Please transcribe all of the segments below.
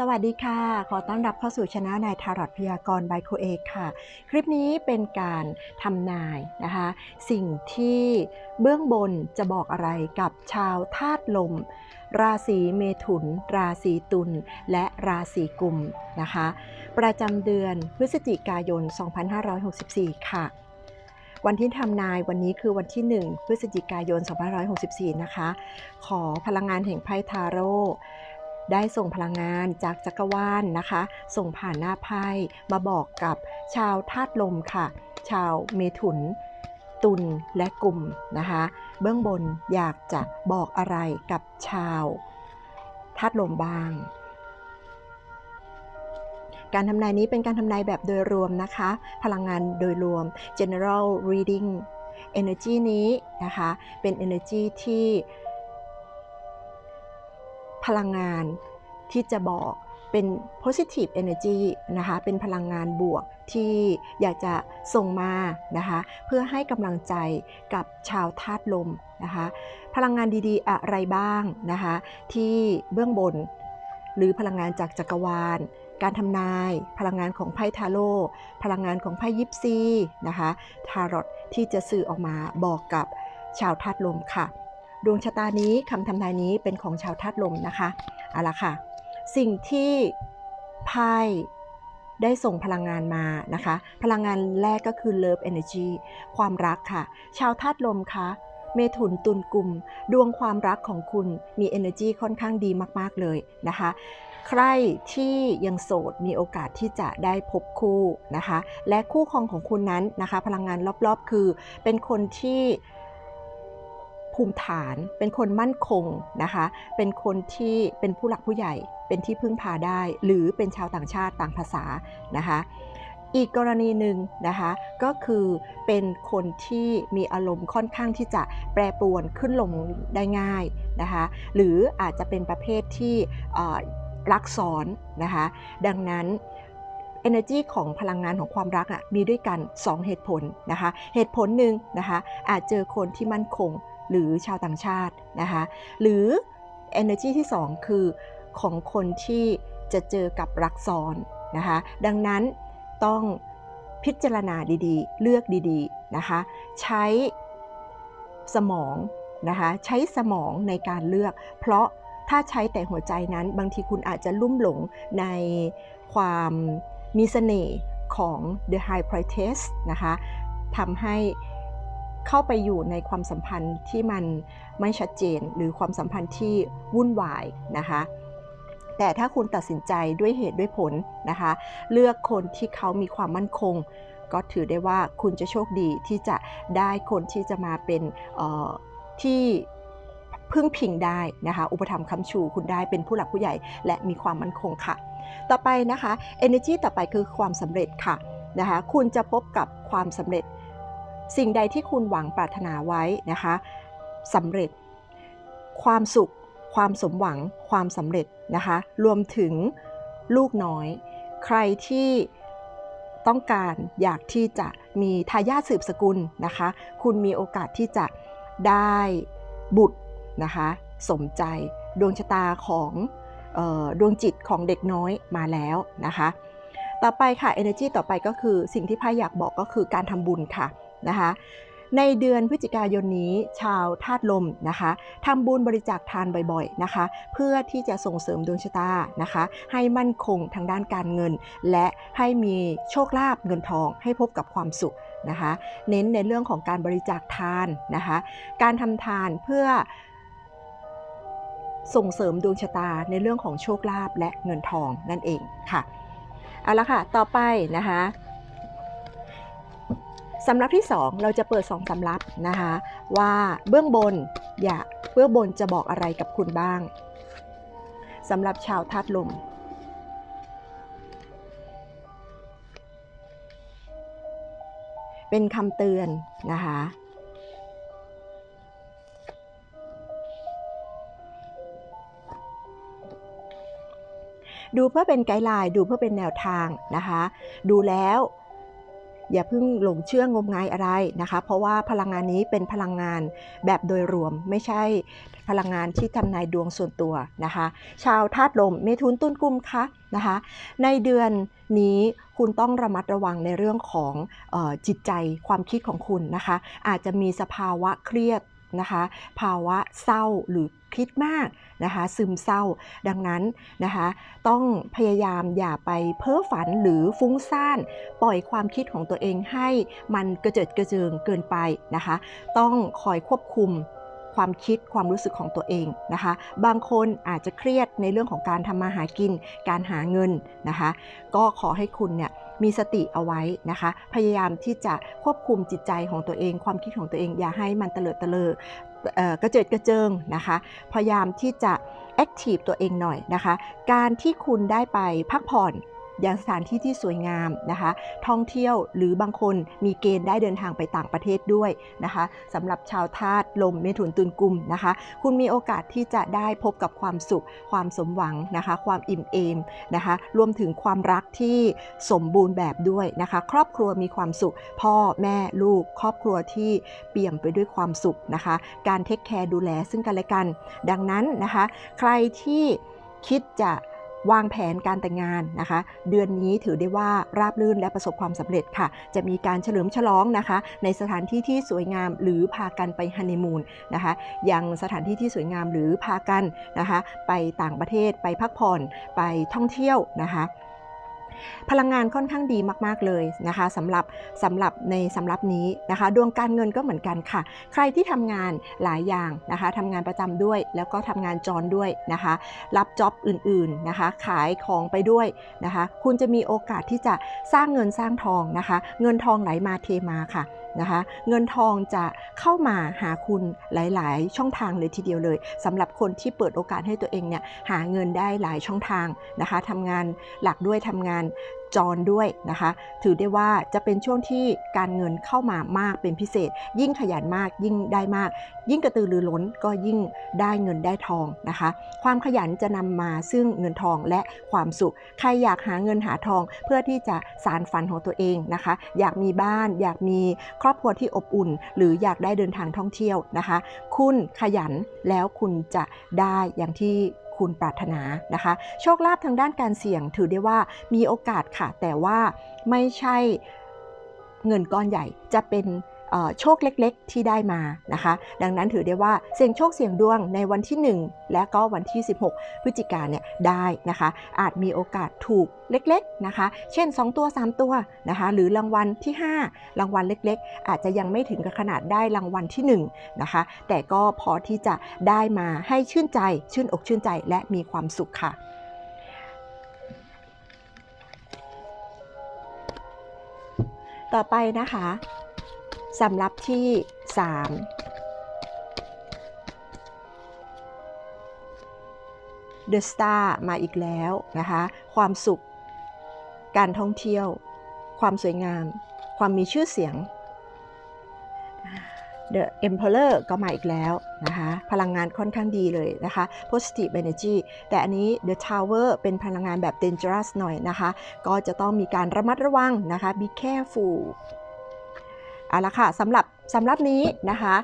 สวัสดีค่ะ ขอต้อนรับเข้าสู่ช anel นายทารอตพยากรณ์บายโคเอกค่ะ คลิปนี้เป็นการทำนายนะคะ สิ่งที่เบื้องบนจะบอกอะไรกับชาวธาตุลม ราศีเมถุน ราศีตุล และราศีกุมนะคะ ประจำเดือนพฤศจิกายน 2564 ค่ะวันที่ทำนายวันนี้คือวันที่ 1 พฤศจิกายน 2564 นะคะ ขอพลังงานแห่งไพ่ทาโร่ ได้ส่งพลังงานจากจักรวาลนนะคะ ส่งผ่านหน้าไพ่มาบอกกับชาวธาตุลมค่ะ ชาวเมถุน ตุลและกลุ่มนะคะ เบื้องบนอยากจะบอกอะไรกับชาวธาตุลมบ้างการทำนายนี้เป็นการทำนายแบบโดยรวมนะคะ พลังงานโดยรวม general reading energy นี้นะคะ เป็น energy ที่ พลังงานที่จะบอกเป็น positive energy นะคะ เป็นพลังงานบวกที่อยากจะส่งมานะคะ เพื่อให้กำลังใจกับชาวธาตุลมนะคะ พลังงานดีๆ อะไรบ้างนะคะ ที่เบื้องบน หรือพลังงานจากจักรวาล การทำนาย พลังงานของไพ่ทาโร่พลังงานของไพ่ยิปซีนะคะ ทารอตที่จะสื่อออกมาบอกกับชาวธาตุลมค่ะ ดวงชะตานี้คำทำนายนี้เป็นของชาวธาตุลมนะคะเอาละค่ะ สิ่งที่ไพ่ได้ส่งพลังงานมานะคะ พลังงานแรกก็คือ love energy ความรักค่ะ ชาวธาตุลมคะเมถุนตุลกลุ่ม ดวงความรักของคุณมี energy ค่อนข้างดีมาก ๆ เลยนะคะ ใครที่ยังโสดมีโอกาสที่จะได้พบคู่นะคะ และคู่ครองของคุณนั้นนะคะ พลังงานรอบ ๆ คือเป็นคนที่ ภูมิฐาน เป็นคนมั่นคงนะคะ เป็นคนที่เป็นผู้หลักผู้ใหญ่ เป็นที่พึ่งพาได้ หรือเป็นชาวต่างชาติต่างภาษานะคะ อีกกรณีหนึ่งนะคะ ก็คือเป็นคนที่มีอารมณ์ค่อนข้างที่จะแปรปรวนขึ้นลงได้ง่ายนะคะ หรืออาจจะเป็นประเภทที่รักซ้อนนะคะ ดังนั้น energy ของพลังงานของความรักอะมีด้วยกัน 2 เหตุผลนะคะ เหตุผลหนึ่งนะคะอาจเจอคนที่มั่นคง หรือชาวต่างชาตินะคะหรือ energy ที่ 2 คือของคนที่จะเจอกับรักซ้อนนะคะดังนั้นต้องพิจารณาดีๆ เลือกดีๆนะคะใช้สมองนะคะใช้สมองในการเลือก เพราะถ้าใช้แต่หัวใจนั้น บางทีคุณอาจจะลุ่มหลงในความมีเสน่ห์ของ The High Priestess นะคะทำให้ เข้าไปอยู่ในความสัมพันธ์ที่มันไม่ชัดเจน หรือความสัมพันธ์ที่วุ่นวายนะคะแต่ถ้าคุณตัดสินใจด้วยเหตุด้วยผลนะคะ เลือกคนที่เขามีความมั่นคง ก็ถือได้ว่าคุณจะโชคดีที่จะได้คนที่จะมาเป็นที่พึ่งพิงได้นะคะ อุปถัมภ์คำชูคุณได้เป็นผู้หลักผู้ใหญ่ และมีความมั่นคงค่ะ ต่อไปนะคะ energy ต่อไปคือความสำเร็จค่ะนะคะ คุณจะพบกับความสำเร็จ สิ่งใดที่คุณหวังปรารถนาไว้นะคะสำเร็จ ความสุข ความสมหวัง ความสำเร็จนะคะ รวมถึงลูกน้อย ใครที่ต้องการอยากที่จะมีทายาทสืบสกุลนะคะ คุณมีโอกาสที่จะได้บุตรนะคะ สมใจดวงชะตาของออดวงจิตของเด็กน้อยมาแล้วนะคะ ต่อไปค่ะ energy ต่อไปก็คือสิ่งที่พ่อยากบอกก็คือการทำบุญค่ะ นะคะ ในเดือนพฤศจิกายนนี้ชาวธาตุลมนะคะทำบุญบริจาคทานบ่อยๆนะคะ เพื่อที่จะส่งเสริมดวงชะตานะคะ ให้มั่นคงทางด้านการเงิน และให้มีโชคลาภเงินทองให้พบกับความสุขนะคะเน้นในเรื่องของการบริจาคทานนะคะ การทำทานเพื่อส่งเสริมดวงชะตาในเรื่องของโชคลาภและเงินทองนั่นเองค่ะ เอาละค่ะ ต่อไปนะคะ สำรับที่ 2 เราจะเปิด2สำรับนะคะ ว่าเบื้องบนอย่าเบื้องบนจะบอกอะไรกับคุณบ้างสำหรับชาวธาตุลมเป็นคำเตือนนะคะ ดูเพื่อเป็นไกด์ไลน์ดูเพื่อเป็นแนวทางนะคะ ดูแล้ว อย่าเพิ่งหลงเชื่องมงายอะไรนะคะ เพราะว่าพลังงานนี้เป็นพลังงานแบบโดยรวมไม่ใช่พลังงานที่ทำนายดวงส่วนตัวนะคะ ชาวธาตุลมเมทุนตุนกุมคะนะคะ ในเดือนนี้คุณต้องระมัดระวังในเรื่องของออจิตใจความคิดของคุณนะคะ อาจจะมีสภาวะเครียด นะคะ ภาวะเศร้าหรือคิดมากนะคะ ซึมเศร้าดังนั้นนะคะ ต้องพยายามอย่าไปเพ้อฝันหรือฟุ้งซ่าน ปล่อยความคิดของตัวเองให้มันกระเจิดกระเจิงเกินไปนะคะ ต้องคอยควบคุม ความคิดความรู้สึกของตัวเองนะคะ บางคนอาจจะเครียดในเรื่องของการทำมาหากิน การหาเงินนะคะ ก็ขอให้คุณเนี่ยมีสติเอาไว้นะคะ พยายามที่จะควบคุมจิตใจของตัวเอง ความคิดของตัวเอง อย่าให้มันเตลิดเตลอเอกระเจิดกระเจิงนะคะ พยายามที่จะแอคทีฟตัวเองหน่อยนะคะ การที่คุณได้ไปพักผ่อน อย่างสถานที่ที่สวยงามนะคะ ท่องเที่ยวหรือบางคนมีเกณฑ์ได้เดินทางไปต่างประเทศด้วยนะคะสำหรับชาวธาตุลมเมถุนตุลกุมนะคะ คุณมีโอกาสที่จะได้พบกับความสุข ความสมหวังนะคะ ความอิ่มเอมนะคะ รวมถึงความรักที่สมบูรณ์แบบด้วยนะคะ ครอบครัวมีความสุข พ่อแม่ลูก ครอบครัวที่เปี่ยมไปด้วยความสุขนะคะ การเทคแคร์ดูแลซึ่งกันและกัน ดังนั้นนะคะ ใครที่คิดจะ วางแผนการแต่งงานนะคะ เดือนนี้ถือได้ว่าราบรื่นและประสบความสำเร็จค่ะ จะมีการเฉลิมฉลองนะคะ ในสถานที่ที่สวยงามหรือพากันไปฮันนีมูนนะคะยังสถานที่ที่สวยงามหรือพากันนะคะ ไปต่างประเทศไปพักผ่อนไปท่องเที่ยวนะคะ พลังงานค่อนข้างดีมากๆเลยนะคะสำหรับสำหรับในสำหรับนี้นะคะ ดวงการเงินก็เหมือนกันค่ะ ใครที่ทำงานหลายอย่างนะคะทำงานประจำด้วย แล้วก็ทำงานจรด้วยนะคะ รับจ็อบอื่นๆนะคะ ขายของไปด้วยนะคะ คุณจะมีโอกาสที่จะสร้างเงินสร้างทองนะคะ เงินทองไหลมาเทมาค่ะนะคะเงินทองจะเข้ามาหาคุณหลาย ๆ ช่องทางเลยทีเดียวเลยสำหรับคนที่เปิดโอกาสให้ตัวเองเนี่ยหาเงินได้หลายช่องทางนะคะทำงานหลักด้วยทำงานจรด้วยนะคะ ถือได้ว่าจะเป็นช่วงที่การเงินเข้ามามากเป็นพิเศษ ยิ่งขยันมากยิ่งได้มาก ยิ่งกระตือรือร้นก็ยิ่งได้เงินได้ทองนะคะ ความขยันจะนำมาซึ่งเงินทองและความสุข ใครอยากหาเงินหาทองเพื่อที่จะสารฝันของตัวเองนะคะ อยากมีบ้าน อยากมีครอบครัวที่อบอุ่น หรืออยากได้เดินทางท่องเที่ยวนะคะ คุณขยันแล้วคุณจะได้อย่างที่ คุณปรารถนานะคะ โชคลาภทางด้านการเสี่ยงถือได้ว่ามีโอกาสค่ะ แต่ว่าไม่ใช่เงินก้อนใหญ่จะเป็น โชคเล็กๆ ที่ได้มานะคะ ดังนั้นถือได้ว่าเสี่ยงโชคเสี่ยงดวงในวันที่ 1 และก็วันที่ 16 พฤศจิกาเนี่ยได้นะคะ อาจมีโอกาสถูกเล็กๆนะคะ เช่น 2 ตัว 3 ตัวนะคะ หรือรางวัลที่ 5 รางวัลเล็กๆ อาจจะยังไม่ถึงกับขนาดได้รางวัลที่ 1 นะคะ แต่ก็พอที่จะได้มาให้ชื่นใจ ชื่นอกชื่นใจและมีความสุขค่ะต่อไปนะคะ สำหรับที่ 3 The Star มาอีกแล้วนะคะ ความสุข การท่องเที่ยว ความสวยงาม ความมีชื่อเสียง The Emperor ก็มาอีกแล้วนะคะ พลังงานค่อนข้างดีเลยนะคะ positive energy แต่อันนี้ The Tower เป็นพลังงานแบบ dangerous หน่อยนะคะ ก็จะต้องมีการระมัดระวังนะคะ be careful เอาละค่ะสำหรับสำหรับนี้นะคะ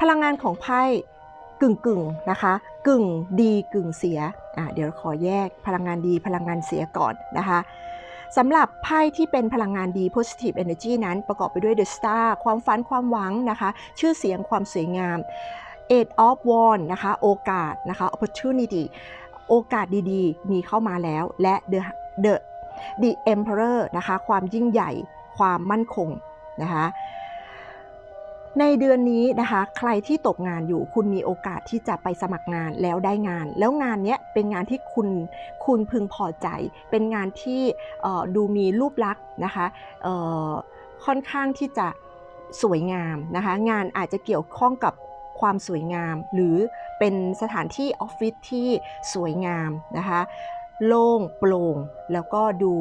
พลังงานของไพ่กึ่งกึ่งนะคะ กึ่งดีกึ่งเสียอะเดี๋ยวขอแยกพลังงานดีพลังงานเสียก่อนนะคะสำหรับไพ่ที่เป็นพลังงานดี positive energy นั้นประกอบไปด้วย the star ความฝันความหวังนะคะ ชื่อเสียงความสวยงาม eight of wands นะคะ โอกาสนะคะ opportunity โอกาสดีๆ มีเข้ามาแล้ว และ the the the emperor นะคะ ความยิ่งใหญ่ ความมั่นคง นะคะในเดือนนี้นะคะใครที่ตกงานอยู่คุณมีโอกาสที่จะไปสมัครงานแล้วได้งาน แล้วงานนี้เป็นงานที่คุณคุณพึงพอใจ เป็นงานที่ดูมีรูปลักษณ์นะคะค่อนข้างที่จะสวยงามนะคะงานอาจจะเกี่ยวข้องกับความสวยงาม หรือเป็นสถานที่ออฟฟิศที่สวยงามนะคะ โล่งโปร่งแล้วก็ดู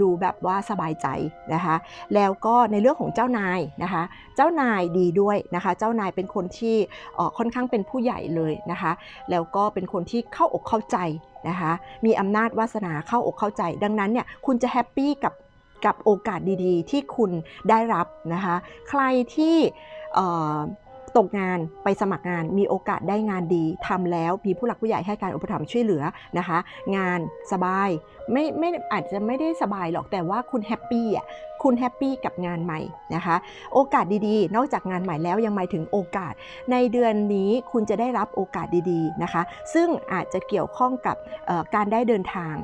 ดูแบบว่าสบายใจนะคะ แล้วก็ในเรื่องของเจ้านายนะคะ เจ้านายดีด้วยนะคะ เจ้านายเป็นคนที่ค่อนข้างเป็นผู้ใหญ่เลยนะคะ แล้วก็เป็นคนที่เข้าอกเข้าใจนะคะ มีอำนาจวาสนาเข้าอกเข้าใจ ดังนั้นเนี่ยคุณจะแฮปปี้กับกับโอกาสดีๆ ที่คุณได้รับนะคะ ใครที่ ตกงานไปสมัครงานมีโอกาสได้งานดีทำแล้วมีผู้หลักผู้ใหญ่ให้การอุปถัมภ์ช่วยเหลือนะคะ งานสบายไม่ไม่อาจจะไม่ได้สบายหรอกแต่ว่าคุณแฮปปี้อะคุณแฮปปี้กับงานใหม่นะคะ โอกาสดีๆ นอกจากงานใหม่แล้วยังหมายถึงโอกาส ในเดือนนี้คุณจะได้รับโอกาสดีๆนะคะ ซึ่งอาจจะเกี่ยวข้องกับการได้เดินทาง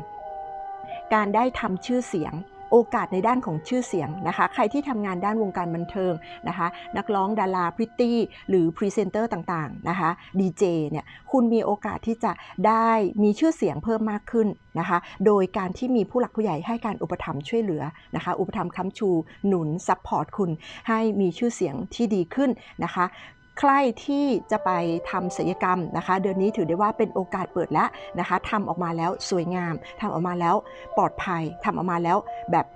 การได้ทำชื่อเสียง โอกาสในด้านของชื่อเสียงนะคะ ใครที่ทำงานด้านวงการบันเทิงนะคะ นักร้องดาราพริตตี้ หรือพรีเซนเตอร์ต่างๆนะคะดีเจเนี่ยคุณมีโอกาสที่จะได้มีชื่อเสียงเพิ่มมากขึ้นนะคะ โดยการที่มีผู้หลักผู้ใหญ่ให้การอุปถัมภ์ช่วยเหลือนะคะ อุปถัมภ์ค้ำชู หนุนซัพพอร์ตคุณให้มีชื่อเสียงที่ดีขึ้นนะคะ ใครที่จะไปทำศัลยกรรมนะคะ เดือนนี้ถือได้ว่าเป็นโอกาสเปิดแล้วนะคะทำออกมาแล้วสวยงามทำออกมาแล้วปลอดภัยทำออกมาแล้วแบบ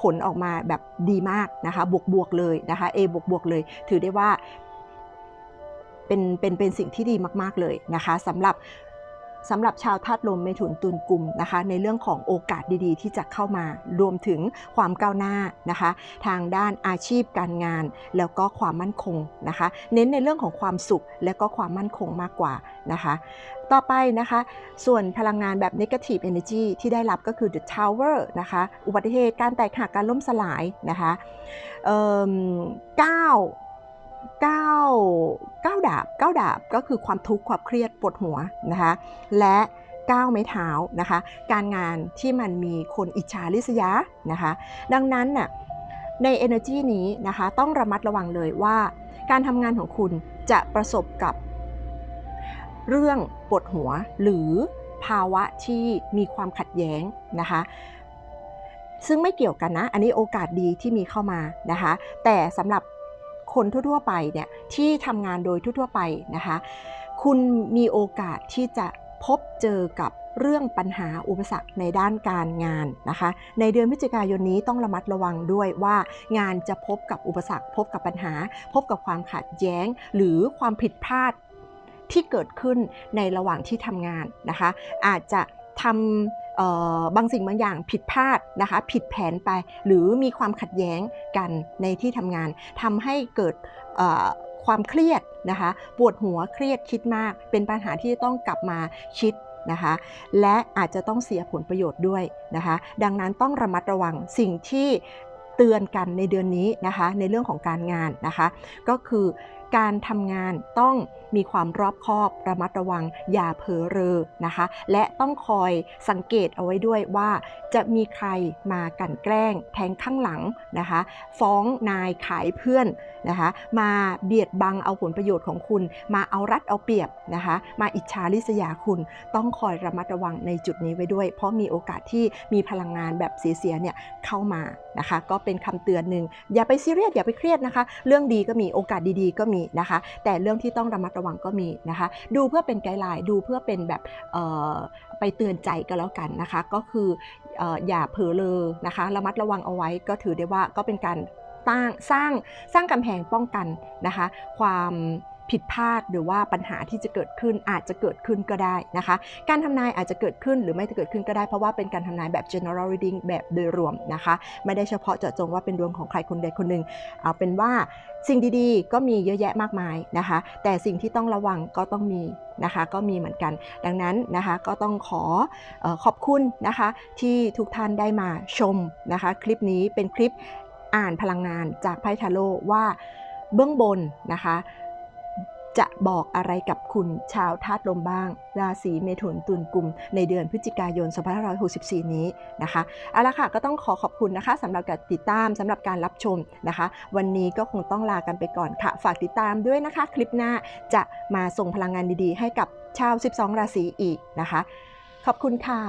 ผลออกมาแบบดีมากนะคะ บวกบวกๆเลยนะคะ A บวกบวกๆเลย ถือได้ว่าเป็นเป็นเป็นสิ่งที่ดีมาก ๆ เลยนะคะสำหรับ สำหรับชาวธาตุลมเมถุนตุลกลุ่มนะคะ ในเรื่องของโอกาสดีๆ ที่จะเข้ามารวมถึงความก้าวหน้านะคะ ทางด้านอาชีพการงาน แล้วก็ความมั่นคงนะคะ เน้นในเรื่องของความสุขและก็ความมั่นคงมากกว่านะคะ ต่อไปนะคะ ส่วนพลังงานแบบ negative energy ที่ได้รับก็คือ the tower นะคะ อุบัติเหตุการแตกหักการล่มสลายนะคะเอิ่มเก้า เก้าก้าดาบเก้าดาบก็คือความทุกข์ความเครียดปวดหัวนะคะและก้าวไม้เท้านะคะการงานที่มันมีคนอิจฉาริษยานะคะดังนั้นน่ะใน energy นี้นะคะต้องระมัดระวังเลยว่าการทำงานของคุณจะประสบกับเรื่องปวดหัวหรือภาวะที่มีความขัดแย้งนะคะซึ่งไม่เกี่ยวกันนะ อันนี้โอกาสดีที่มีเข้ามานะคะ แต่สำหรับ คนทั่วๆไปเนี่ยที่ทำงานโดยทั่วๆไปนะคะ คุณมีโอกาสที่จะพบเจอกับเรื่องปัญหาอุปสรรคในด้านการงานนะคะ ในเดือนพฤศจิกายนนี้ต้องระมัดระวังด้วยว่างานจะพบกับอุปสรรค พบกับปัญหา พบกับความขัดแย้ง หรือความผิดพลาดที่เกิดขึ้นในระหว่างที่ทำงานนะคะ อาจจะ ทำบางสิ่งบางอย่างผิดพลาดนะคะผิดแผนไป หรือมีความขัดแย้งกันในที่ทำงานทำให้เกิดความเครียดนะคะปวดหัวเครียดคิดมาก เป็นปัญหาที่ต้องกลับมาคิดนะคะ และอาจจะต้องเสียผลประโยชน์ด้วยนะคะ ดังนั้นต้องระมัดระวังสิ่งที่เตือนกันในเดือนนี้นะคะ ในเรื่องของการงานนะคะ ก็คือ การทำงานต้องมีความรอบคอบระมัดระวังอย่าเผลอเรอนะคะ และต้องคอยสังเกตเอาไว้ด้วยว่า จะมีใครมากั่นแกล้งแทงข้างหลังนะคะ ฟ้องนายขายเพื่อนนะคะ มาเบียดบังเอาผลประโยชน์ของคุณ มาเอารัดเอาเปรียบนะคะ มาอิจฉาริษยาคุณ ต้องคอยระมัดระวังในจุดนี้ไว้ด้วย เพราะมีโอกาสที่มีพลังงานแบบเสียๆเนี่ยเข้ามานะคะ ก็เป็นคำเตือนหนึ่งอย่าไปซีเรียสอย่าไปเครียดนะคะ เรื่องดีก็มีโอกาสดีๆ ก็มีนะคะ แต่เรื่องที่ต้องระมัดระวังก็มีนะคะ ดูเพื่อเป็นไกด์ไลน์ดูเพื่อเป็นแบบไปเตือนใจก็แล้วกันนะคะ ก็คือเอ่ออย่าเผลอเลยนะคะระมัดระวังเอาไว้ก็ถือได้ว่าก็เป็นการสร้างสร้างสร้างกำแพงป้องกันนะคะ ความ ผิดพลาดหรือว่าปัญหาที่จะเกิดขึ้นอาจจะเกิดขึ้นก็ได้นะคะ การทำนายอาจจะเกิดขึ้นหรือไม่จะเกิดขึ้นก็ได้เพราะว่าเป็นการทำนายแบบ general reading แบบโดยรวมนะคะ ไม่ได้เฉพาะเจาะจงว่าเป็นดวงของใครคนใดคนหนึ่งเอาเป็นว่าสิ่งดีๆ ก็มีเยอะแยะมากมายนะคะ แต่สิ่งที่ต้องระวังก็ต้องมีนะคะ ก็มีเหมือนกัน ดังนั้นนะคะก็ต้องขอเออขอบคุณนะคะ ที่ทุกท่านได้มาชมนะคะ คลิปนี้เป็นคลิปอ่านพลังงานจากไพ่ทาโร่ว่าเบื้องบนนะคะ จะบอกอะไรกับคุณชาวธาตุลมบ้าง ราศีเมถุนตุลกุม ในเดือนพฤศจิกายน 2564 นี้นะคะเอาละค่ะก็ต้องขอขอบคุณนะคะสำหรับการติดตามสำหรับการรับชมนะคะ วันนี้ก็คงต้องลากันไปก่อนค่ะ ฝากติดตามด้วยนะคะ คลิปหน้าจะมาส่งพลังงานดีๆ ให้กับชาว 12 ราศีอีกนะคะ ขอบคุณค่ะ